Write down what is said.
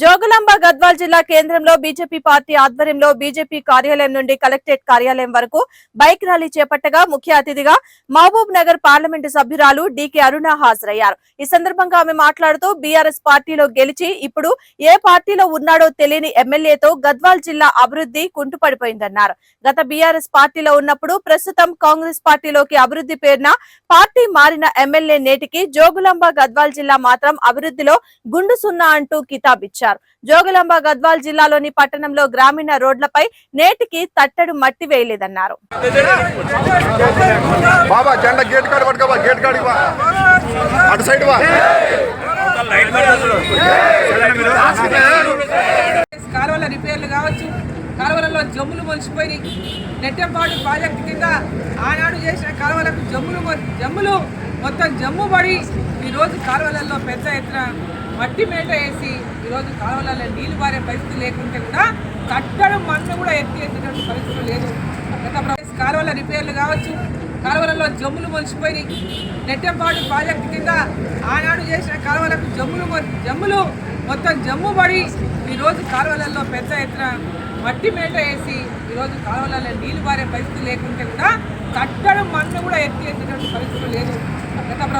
జోగులాంబ గద్వాల్ జిల్లా కేంద్రంలో BJP party ఆధ్వర్యంలో బీజేపీ కార్యాలయం నుండి కలెక్టరేట్ కార్యాలయం వరకు బైక్ ర్యాలీ చేపట్టగా ముఖ్య అతిథిగా మహబూబ్ నగర్ పార్లమెంటు సభ్యురాలు డికే అరుణ హాజరయ్యారు. ఈ సందర్భంగా ఆమె మాట్లాడుతూ బీఆర్ఎస్ పార్టీలో గెలిచి ఇప్పుడు ఏ పార్టీలో ఉన్నాడో తెలియని ఎమ్మెల్యేతో గద్వాల్ జిల్లా అభివృద్ధి కుంటుపడిపోయిందన్నారు. గత బీఆర్ఎస్ పార్టీలో ఉన్నప్పుడు ప్రస్తుతం కాంగ్రెస్ పార్టీలోకి అభివృద్ధి పేరున పార్టీ మారిన ఎమ్మెల్యే నేటికి జోగులాంబ గద్వాల్ జిల్లా మాత్రం అభివృద్ధిలో గుండు సున్నా అంటూ కితాబిచ్చారు. జోగులాంబ గద్వాల్ జిల్లాలోని పట్టణంలో గ్రామీణ రోడ్లపై నేటికి తట్టడు మట్టి వేయలేదన్నారు. కాలువల రిపేర్లు కావచ్చు కాలువలలో జమ్ములు మొలిచిపోయి నెట్టెంపాడు ప్రాజెక్టు కింద ఆనాడు చేసిన కాలువలకు జమ్ములు జమ్ములు మొత్తం జమ్ము పడి ఈరోజు కాలువలలో పెద్ద ఎత్తున మట్టి మేట వేసి ఈరోజు కాలువలలో నీళ్ళు పారే పరిస్థితి లేకుంటే కూడా కట్టడం మన్ను కూడా ఎత్తి ఎత్తినట్టు పరిస్థితులు లేదు గత ప్రభుత్వ కాలువల రిపేర్లు కావచ్చు కాలువలలో జమ్ములు మొలిచిపోయి నెట్టెంపాడు ప్రాజెక్టు కింద ఆనాడు చేసిన కాలువలకు జమ్ములు జమ్ములు మొత్తం జమ్ము పడి ఈరోజు కాలువలలో పెద్ద ఎత్తున మట్టి మేట వేసి ఈరోజు కాలువలలో నీళ్ళు పారే పరిస్థితి లేకుంటే కూడా కట్ట